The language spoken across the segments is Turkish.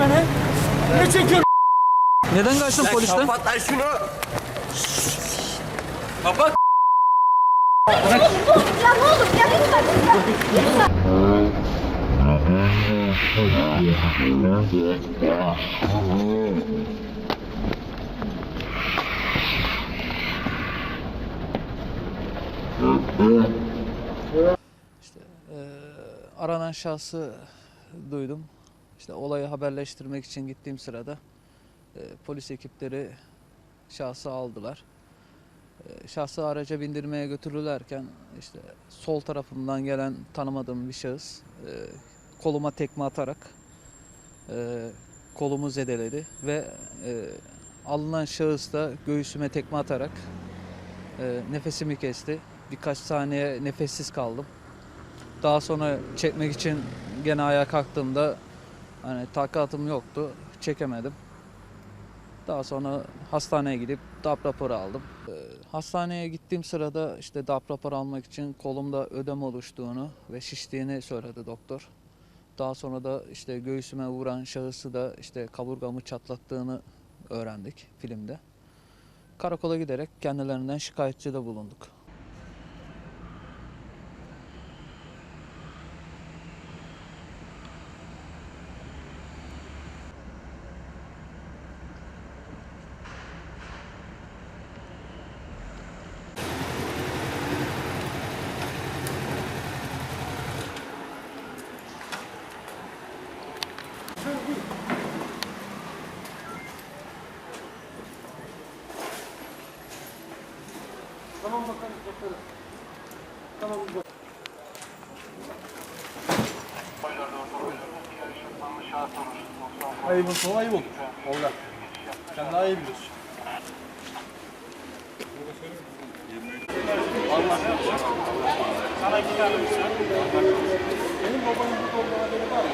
beni? Ne çekiyorsun? Neden kaçtın polisten? Kapat lan şunu. Kapat. Ya ne olur ya lütfen lütfen. Aranan şahsı duydum. İşte olayı haberleştirmek için gittiğim sırada e, polis ekipleri şahsı aldılar. E, şahsı araca bindirmeye götürürlerken işte sol tarafımdan gelen tanımadığım bir şahıs e, koluma tekme atarak e, kolumu zedeledi ve e, alınan şahıs da göğsüme tekme atarak e, nefesimi kesti. Birkaç saniye nefessiz kaldım. Daha sonra çekmek için gene ayağa kalktığımda hani takatım yoktu. Çekemedim. Daha sonra hastaneye gidip DAP raporu aldım. Ee, hastaneye gittiğim sırada işte DAP raporu almak için kolumda ödem oluştuğunu ve şiştiğini söyledi doktor. Daha sonra da işte göğsüme vuran şahısı da işte kaburgamı çatlattığını öğrendik filmde. Karakola giderek kendilerinden şikayetçide bulunduk. Tamam bakalım bakarız. Tamam bak. Ayıp olsun, ayıp olur. Olga. Sen daha iyi biliyorsun. Sana iki tane Benim babamın burada olduğu haberi var mı?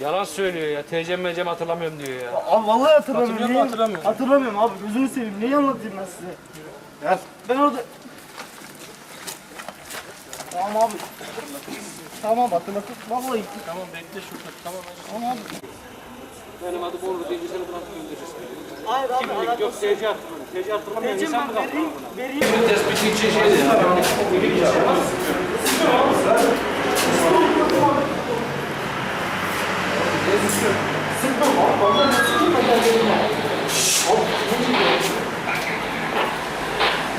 Yalan söylüyor ya. TCM mecem hatırlamıyorum diyor ya. Abi vallahi hatırlamıyorum. Hatırlıyor musun, Neyi- hatırlamıyor musun? Hatırlamıyorum abi. Gözünü seveyim. Neyi anlatayım ben size? Gel. Ben orada... Tamam abi. Tamam hatırlatın. Vallahi. Tamam bekle şurada. Tamam abi. Tamam abi. Benim adım Orlu diye güzel bırakıp göndereceğiz. Hayır abi. Kimlik yok. TC arttırmanı. TC arttırmanı. Tecim ben vereyim. Vereyim. Tespit için şey değil. Sıkma bak. Bana sıkma.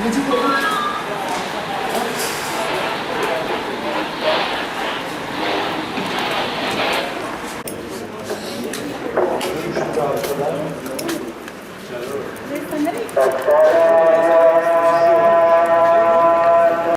Necip Baba. São Paulo.